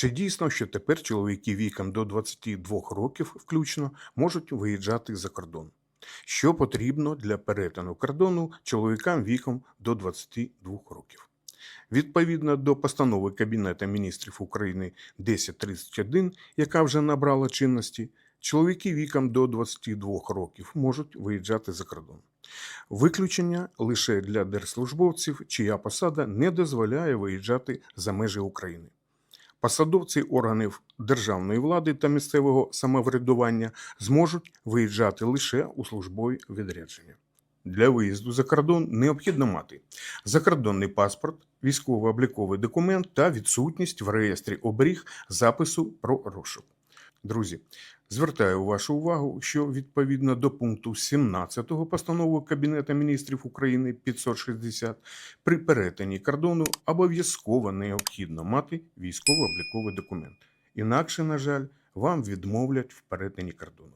Чи дійсно, що тепер чоловіки віком до 22 років включно можуть виїжджати за кордон? Що потрібно для перетину кордону чоловікам віком до 22 років? Відповідно до постанови Кабінету міністрів України 1031, яка вже набрала чинності, чоловіки віком до 22 років можуть виїжджати за кордон. Виключення лише для держслужбовців, чия посада не дозволяє виїжджати за межі України. Посадовці органів державної влади та місцевого самоврядування зможуть виїжджати лише у службові відрядження. Для виїзду за кордон необхідно мати закордонний паспорт, військово-обліковий документ та відсутність в реєстрі оберіг запису про розшук. Друзі, звертаю вашу увагу, що відповідно до пункту 17 постанови Кабінету міністрів України 560 при перетині кордону обов'язково необхідно мати військово-обліковий документ. Інакше, на жаль, вам відмовлять в перетині кордону.